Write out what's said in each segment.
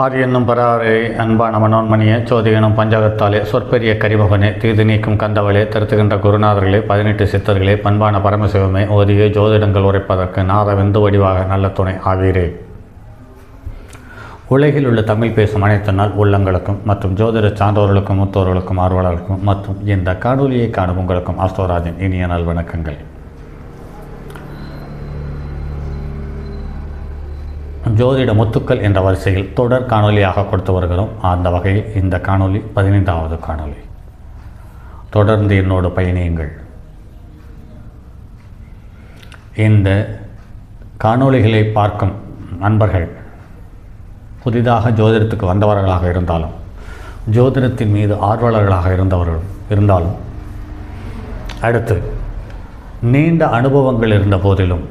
ஆதி என்னும் பராரே அன்பான மனோன்மணியே சோதி எனும் பஞ்சகத்தாலே சொற்பெரிய கரிமகனே தீது நீக்கும் கந்தவளே திருத்துகின்ற குருநாதர்களே பதினெட்டு சித்தர்களே பண்பான பரமசிவமே ஓதிய ஜோதிடங்கள் உரைப்பதற்கு நாத விந்து வடிவாக நல்ல துணை ஆவீரே. உலகில் உள்ள தமிழ் பேசும் அனைத்து நாள் உள்ளங்களுக்கும் மற்றும் ஜோதிட சான்றோர்களுக்கும் மூத்தோர்களுக்கும் ஆர்வலர்களுக்கும் மற்றும் இந்த காணொலியை காணும் உங்களுக்கும் அஸ்தோராஜன் இனிய நல்வணக்கங்கள். ஜோதிட முத்துக்கள் என்ற வரிசையில் தொடர் காணொலியாக கொடுத்து வருகிறோம். அந்த வகையில் இந்த காணொலி பதினைந்தாவது காணொளி. தொடர்ந்து என்னோடு பயணியுங்கள். இந்த காணொளிகளை பார்க்கும் நண்பர்கள் புதிதாக ஜோதிடத்துக்கு வந்தவர்களாக இருந்தாலும் ஜோதிடத்தின் மீது ஆர்வலர்களாக இருந்தவர்களும் இருந்தாலும் அடுத்து நீண்ட அனுபவங்கள் இருந்த போதிலும்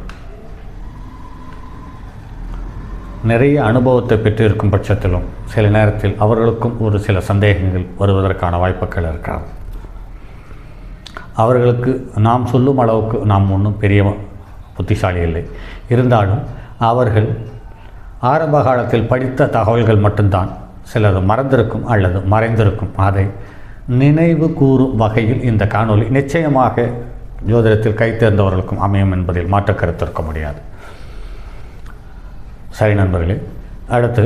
நிறைய அனுபவத்தை பெற்றிருக்கும் பட்சத்திலும் சில நேரத்தில் அவர்களுக்கும் ஒரு சில சந்தேகங்கள் வருவதற்கான வாய்ப்புகள் இருக்கிறது அவர்களுக்கு நாம் சொல்லும் அளவுக்கு நாம் ஒன்றும் பெரிய புத்திசாலி இல்லை. இருந்தாலும் அவர்கள் ஆரம்ப காலத்தில் படித்த தகவல்கள் மட்டும்தான் சிலது மறந்திருக்கும் அல்லது மறைந்திருக்கும். அதை நினைவு கூறும் வகையில் இந்த காணொளி நிச்சயமாக ஜோதிடத்தில் கைத்தேர்ந்தவர்களுக்கும் அமையும் என்பதில் மாற்று கருத்து இருக்க முடியாது. சரி நண்பர்களே அடுத்து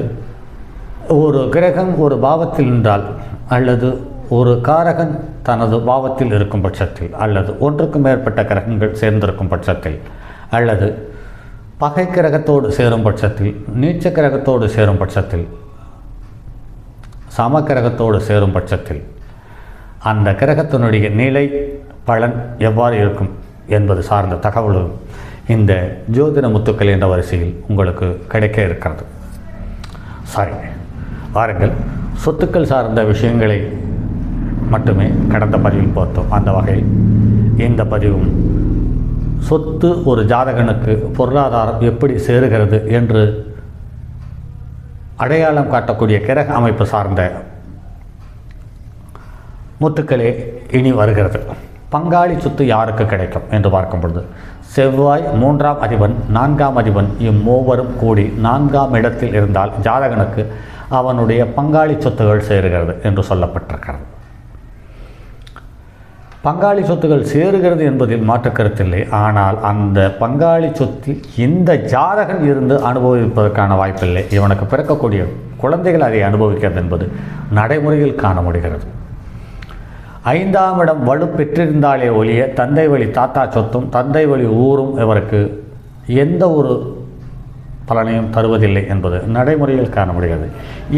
ஒரு கிரகம் ஒரு பாவத்தில் நின்றால் அல்லது ஒரு காரகன் தனது பாவத்தில் இருக்கும் பட்சத்தில் அல்லது ஒன்றுக்கும் மேற்பட்ட கிரகங்கள் சேர்ந்திருக்கும் பட்சத்தில் அல்லது பகை கிரகத்தோடு சேரும் பட்சத்தில் நீச்ச கிரகத்தோடு சேரும் பட்சத்தில் சம கிரகத்தோடு சேரும் பட்சத்தில் அந்த கிரகத்தினுடைய நிலை பலன் எவ்வாறு இருக்கும் என்பது சார்ந்த தகவலும் இந்த ஜோதிட முத்துக்கள் என்ற வரிசையில் உங்களுக்கு கிடைக்க இருக்கிறது. சாரி வாருங்கள். சொத்துக்கள் சார்ந்த விஷயங்களை மட்டுமே கடந்த பதிவில் பார்த்தோம். அந்த வகையில் இந்த பதிவும் சொத்து ஒரு ஜாதகனுக்கு பொருளாதாரம் எப்படி சேருகிறது என்று அடையாளம் காட்டக்கூடிய கிரக அமைப்பு சார்ந்த முத்துக்களே இனி வருகிறது. பங்காளி சொத்து யாருக்கு கிடைக்கும் என்று பார்க்கும் பொழுது செவ்வாய் மூன்றாம் அதிபன் நான்காம் அதிபன் இம்மூவரும் கூடி நான்காம் இடத்தில் இருந்தால் ஜாதகனுக்கு அவனுடைய பங்காளி சொத்துகள் சேருகிறது என்று சொல்லப்பட்டிருக்கிறது. பங்காளி சொத்துகள் சேருகிறது என்பதில் மாற்று கருத்தில்லை ஆனால் அந்த பங்காளி சொத்தில் இந்த ஜாதகன் இருந்து அனுபவிப்பதற்கான வாய்ப்பில்லை. இவனுக்கு பிறக்கக்கூடிய குழந்தைகள் அதை அனுபவிக்கிறது என்பது நடைமுறையில் காண முடிகிறது. ஐந்தாம் இடம் வலு பெற்றிருந்தாலே ஒழிய தந்தை வழி தாத்தா சொத்தும் தந்தை வழி ஊரும் இவருக்கு எந்த ஒரு பலனையும் தருவதில்லை என்பது நடைமுறையில் காண முடிகிறது.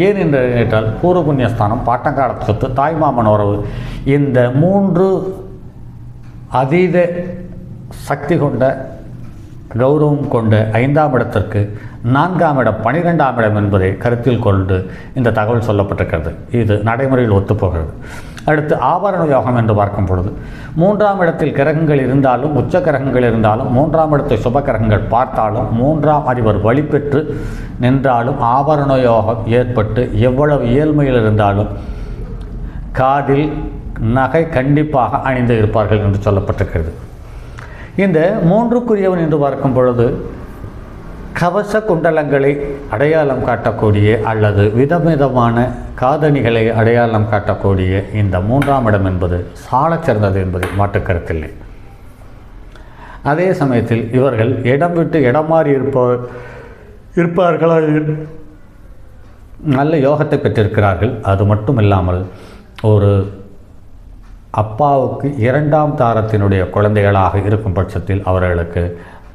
ஏன் என்று நினைத்தால் பூர்வ புண்ணியஸ்தானம் பாட்டங்கால சொத்து தாய்மாமன் உறவு இந்த மூன்று அதீத சக்தி கொண்ட கௌரவம் கொண்ட ஐந்தாம் இடத்திற்கு நான்காம் இடம் பனிரெண்டாம் இடம் என்பதை கருத்தில் கொண்டு இந்த தகவல் சொல்லப்பட்டிருக்கிறது. இது நடைமுறையில் ஒத்துப்போகிறது. அடுத்து ஆபரண யோகம் என்று பார்க்கும் பொழுது மூன்றாம் இடத்தில் கிரகங்கள் இருந்தாலும் உச்ச கிரகங்கள் இருந்தாலும் மூன்றாம் இடத்தை சுப கிரகங்கள் பார்த்தாலும் மூன்றாம் அதிபர் வழிபெற்று நின்றாலும் ஆபரண யோகம் ஏற்பட்டு எவ்வளவு இயல்மையில் இருந்தாலும் காதில் நகை கண்டிப்பாக அணிந்து இருப்பார்கள் என்று சொல்லப்பட்டிருக்கிறது. இந்த மூன்றுக்குரியவன் என்று பார்க்கும் பொழுது கவச குண்டலங்களை அடையாளம் காட்டக்கூடிய அல்லது விதவிதமான காதணிகளை அடையாளம் காட்டக்கூடிய இந்த மூன்றாம் இடம் என்பது சாலச் சிறந்தது என்பதில் மாற்றுக்கருத்தில்லை அதே சமயத்தில் இவர்கள் இடம் விட்டு இடம் மாறி இருப்பவர் இருப்பார்களா நல்ல யோகத்தை பெற்றிருக்கிறார்கள். அது மட்டும் இல்லாமல் ஒரு அப்பாவுக்கு இரண்டாம் தாரத்தினுடைய குழந்தைகளாக இருக்கும் பட்சத்தில் அவர்களுக்கு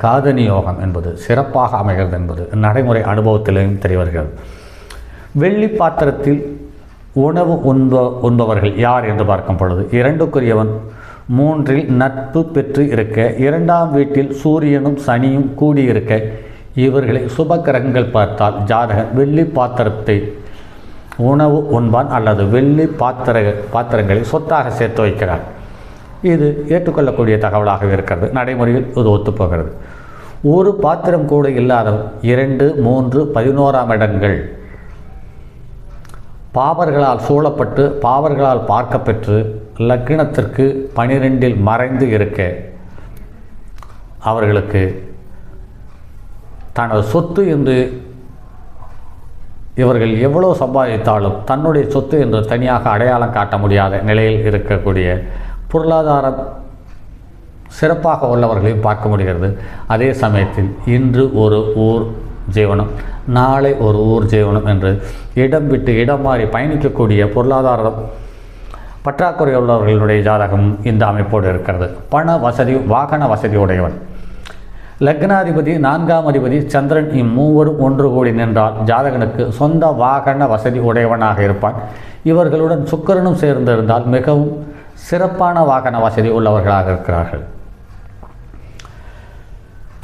காதனியோகம் என்பது சிறப்பாக அமைகிறது என்பது நடைமுறை அனுபவத்திலேயும் தெரியவருகிறது வெள்ளி பாத்திரத்தில் உணவு உண்ப உண்பவர்கள் யார் என்று பார்க்கும் பொழுது இரண்டுக்குரியவன் மூன்றில் நட்பு பெற்று இருக்க இரண்டாம் வீட்டில் சூரியனும் சனியும் கூடியிருக்க இவர்களை சுபக்கிரகங்கள் பார்த்தால் ஜாதகன் வெள்ளி பாத்திரத்தை உணவு உண்பான் அல்லது வெள்ளி பாத்திர பாத்திரங்களை சொத்தாக சேர்த்து வைக்கிறார். இது ஏற்றுக்கொள்ளக்கூடிய தகவலாக இருக்கிறது. நடைமுறையில் இது ஒத்துப்போகிறது. ஒரு பாத்திரம் கூட இல்லாத இரண்டு மூன்று பதினோராம் இடங்கள் பாவர்களால் சூழப்பட்டு பாவர்களால் பார்க்கப்பெற்று லக்கினத்திற்கு பனிரெண்டில் மறைந்து இருக்க அவர்களுக்கு தனது சொத்து என்று இவர்கள் எவ்வளோ சம்பாதித்தாலும் தன்னுடைய சொத்து என்று தனியாக அடையாளம் காட்ட முடியாத நிலையில் இருக்கக்கூடிய பொருளாதாரம் சிறப்பாக உள்ளவர்களையும் பார்க்க முடிகிறது. அதே சமயத்தில் இன்று ஒரு ஊர் ஜீவனம் நாளை ஒரு ஊர் ஜீவனம் என்று இடம் விட்டு இடம் மாறி பயணிக்கக்கூடிய பொருளாதாரம் பற்றாக்குறை உள்ளவர்களுடைய ஜாதகம் இந்த அமைப்போடு இருக்கிறது. பண வசதி வாகன வசதி உடையவன் லக்னாதிபதி நான்காம் அதிபதி சந்திரன் இம்மூவரும் ஒன்று கூடி நின்றால் ஜாதகனுக்கு சொந்த வாகன வசதி உடையவனாக இருப்பான். இவர்களுடன் சுக்கரனும் சேர்ந்திருந்தால் மிகவும் சிறப்பான வாகன வசதி உள்ளவர்களாக இருக்கிறார்கள்.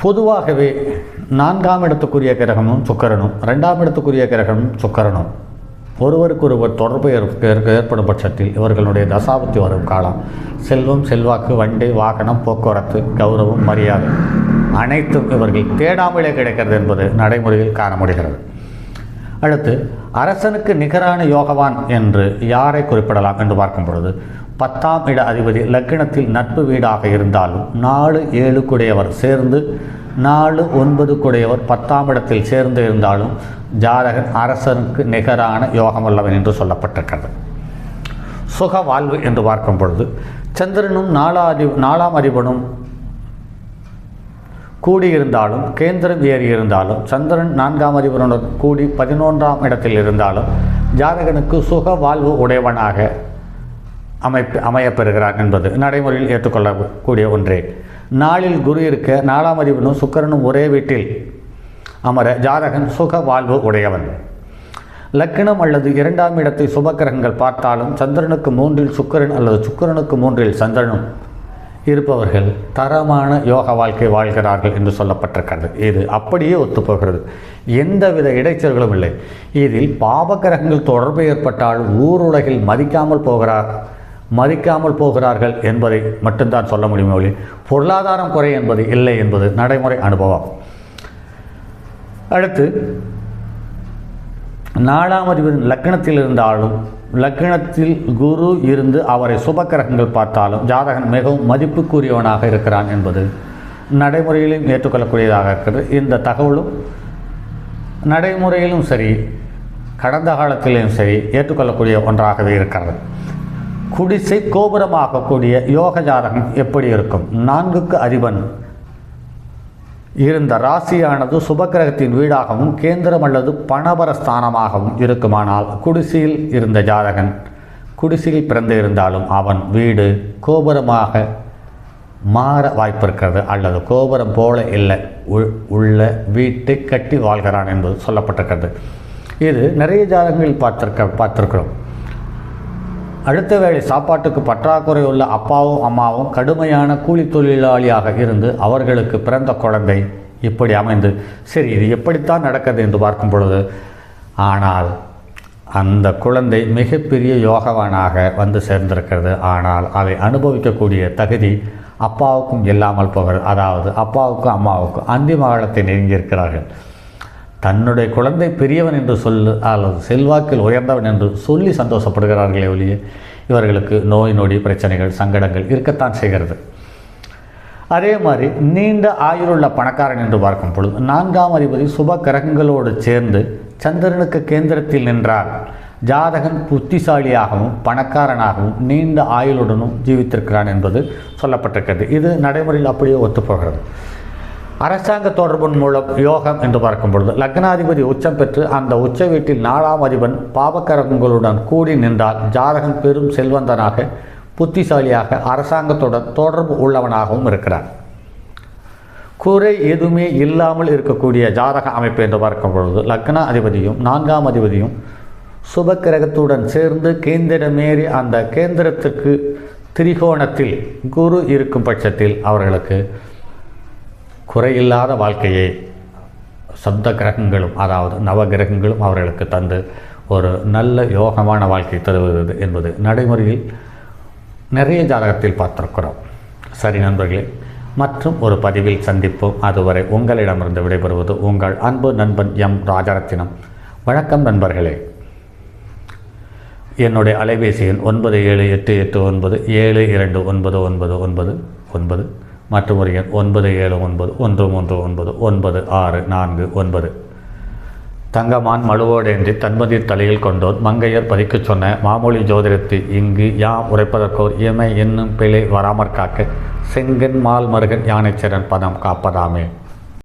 பொதுவாகவே நான்காம் இடத்துக்குரிய கிரகமும் சுக்கரனும் ரெண்டாம் இடத்துக்குரிய கிரகமும் சுக்கரனும். ஒருவருக்கொருவர் தொடர்பு ஏற்ப- ஏற்படும் பட்சத்தில் இவர்களுடைய தசாபத்தி வரும் காலம் செல்வம் செல்வாக்கு வண்டி வாகனம் போக்குவரத்து கௌரவம் மரியாதை அனைத்தும் இவர்கள் தேடாமலே கிடைக்கிறது என்பது நடைமுறையில் காண முடிகிறது அடுத்து அரசனுக்கு நிகரான யோகவான் என்று யாரை குறிப்பிடலாம் என்று பார்க்கும் பொழுது பத்தாம் இட அதிபதி லக்கினத்தில் நட்பு வீடாக இருந்தாலும் நாலு ஏழு குடையவர் சேர்ந்து நாலு ஒன்பது குடையவர் பத்தாம் இடத்தில் சேர்ந்து இருந்தாலும் ஜாதகன் அரசனுக்கு நிகரான யோகமுள்ளவன் என்று சொல்லப்பட்டிருக்கிறது. சுக வாழ்வு என்று பார்க்கும் பொழுது சந்திரனும் நாலாதி நாலாம் அதிபனும் கூடியிருந்தாலும் கேந்திரம் ஏறி இருந்தாலும் சந்திரன் நான்காம் அதிபருடன் கூடி பதினொன்றாம் இடத்தில் இருந்தாலும் ஜாதகனுக்கு சுக வாழ்வு உடையவனாக அமைப்பு அமையப்பெறுகிறார் என்பது நடைமுறையில் ஏற்றுக்கொள்ளக்கூடிய ஒன்றே. நாளில் குரு இருக்க நாலாம் அதிபனும் சுக்கிரனும் ஒரே வீட்டில் அமர ஜாதகன் சுக வாழ்வு உடையவன். லக்னம் அல்லது இரண்டாம் இடத்தை சுபக்கிரகங்கள் பார்த்தாலும் சந்திரனுக்கு மூன்றில் சுக்கிரன் அல்லது சுக்கரனுக்கு மூன்றில் சந்திரனும் இருப்பவர்கள் தரமான யோக வாழ்க்கை வாழ்கிறார்கள் என்று சொல்லப்பட்டிருக்கிறது. இது அப்படியே ஒத்துப்போகிறது. எந்தவித இடைச்சல்களும் இல்லை. இதில் பாவகிரகங்கள் தொடர்பு ஏற்பட்டால் ஊருலகில் மதிக்காமல் போகிறார். மதிக்காமல் போகிறார்கள் என்பதை மட்டும்தான் சொல்ல முடியுமே ஒளி. பொருளாதாரம் குறை என்பது இல்லை என்பது நடைமுறை அனுபவம். அடுத்து நாலாம் அதிபதி லக்னத்தில் இருந்தாலும் லக்னத்தில் குரு இருந்து அவரை சுபக்கிரகங்கள் பார்த்தாலும் ஜாதகன் மிகவும் மதிப்புக்குரியவனாக இருக்கிறான் என்பது நடைமுறையிலும் ஏற்றுக்கொள்ளக்கூடியதாக இருக்கிறது. இந்த தகவலும் நடைமுறையிலும் சரி கடந்த காலத்திலும் சரி ஏற்றுக்கொள்ளக்கூடிய ஒன்றாகவே இருக்கிறது. குடிசை கோபுரமாகக்கூடிய யோக ஜாதகம் எப்படி இருக்கும்? நான்குக்கு அதிபன். இருந்த ராசியானது சுபக்கிரகத்தின் வீடாகவும் கேந்திரம் அல்லது பணபர ஸ்தானமாகவும் இருக்குமானால் குடிசையில் இருந்த ஜாதகன் குடிசையில் பிறந்து இருந்தாலும் அவன் வீடு கோபுரமாக மாற வாய்ப்பு இருக்கிறது அல்லது கோபுரம் போல இல்லை. உள்ள வீட்டை கட்டி வாழ்கிறான் என்பது சொல்லப்பட்டிருக்கிறது. இது நிறைய ஜாதகங்களில் பார்த்திருக்க பார்த்துருக்கிறோம். அடுத்த வேளை சாப்பாட்டுக்கு பற்றாக்குறை உள்ள அப்பாவும் அம்மாவும் கடுமையான கூலி தொழிலாளியாக இருந்து அவர்களுக்கு பிறந்த குழந்தை இப்படி அமைந்து சரி இது எப்படித்தான் நடக்குது என்று பார்க்கும் பொழுது ஆனால் அந்த குழந்தை மிகப்பெரிய யோகவானாக வந்து சேர்ந்திருக்கிறது. ஆனால் அதை அனுபவிக்கக்கூடிய தகுதி அப்பாவுக்கும் இல்லாமல் போகிறது. அதாவது அப்பாவுக்கும் அம்மாவுக்கும் அந்திம காலத்தை நெருங்கியிருக்கிறார்கள். தன்னுடைய குழந்தை பெரியவன் என்று சொல்லு அல்லது செல்வாக்கில் உயர்ந்தவன் என்று சொல்லி சந்தோஷப்படுகிறார்களே ஒழிய இவர்களுக்கு நோய் நொடி பிரச்சனைகள் சங்கடங்கள் இருக்கத்தான் செய்கிறது. அதே மாதிரி நீண்ட ஆயுளுள்ள பணக்காரன் என்று பார்க்கும் பொழுது நான்காம் அதிபதி சுப கிரகங்களோடு சேர்ந்து சந்திரனுக்கு கேந்திரத்தில் நின்றார் ஜாதகன் புத்திசாலியாகவும் பணக்காரனாகவும் நீண்ட ஆயுளுடனும் ஜீவித்திருக்கிறான் என்பது சொல்லப்பட்டிருக்கிறது. இது நடைமுறையில் அப்படியே ஒத்துப்போகிறது. அரசாங்க தொடர்பின் மூலம் யோகம் என்று பார்க்கும் பொழுது லக்னாதிபதி உச்சம் பெற்று அந்த உச்ச வீட்டில் நாலாம் அதிபன் பாபக்கரங்களுடன் கூடி நின்றால் ஜாதகம் பெரும் செல்வந்தனாக புத்திசாலியாக அரசாங்கத்துடன் தொடர்பு உள்ளவனாகவும் இருக்கிறார் குறை எதுவுமே இல்லாமல் இருக்கக்கூடிய ஜாதக அமைப்பு என்று பார்க்கும் பொழுது லக்ன அதிபதியும் நான்காம் அதிபதியும் சுபக்கிரகத்துடன் சேர்ந்து கேந்திரமேறி அந்த கேந்திரத்திற்கு திரிகோணத்தில் குரு இருக்கும் பட்சத்தில் அவர்களுக்கு குறையில்லாத வாழ்க்கையை சப்த கிரகங்களும் அதாவது நவ கிரகங்களும் அவர்களுக்கு தந்து ஒரு நல்ல யோகமான வாழ்க்கை தருவது என்பது நடைமுறையில் நிறைய ஜாதகத்தில் பார்த்திருக்கிறோம். சரி நண்பர்களே மற்றும் ஒரு பதிவில் சந்திப்போம். அதுவரை உங்களிடமிருந்து விடைபெறுவது உங்கள் அன்பு நண்பன் எம் ராஜரத்தினம். வணக்கம் நண்பர்களே. என்னுடைய அலைபேசி எண் ஒன்பது ஏழு எட்டு எட்டு ஒன்பது ஏழு இரண்டு ஒன்பது ஒன்பது ஒன்பது ஒன்பது. மற்றும் ஒரு எண் ஒன்பது ஏழு ஒன்பது ஒன்று மூன்று ஒன்பது ஒன்பது ஆறு நான்கு ஒன்பது. தங்கமான் மழுவோடேந்தி தன்மதி தலையில் கொண்டோர் மங்கையர் பதிக்கச் சொன்ன மாமொழி ஜோதிடத்தை இங்கு யாம் உரைப்பதற்கோர் இமை என்னும் பிழை வராமற் காக்க செங்கன் மால் மருகன் யானைச்சரன் பதம் காப்பதாமே.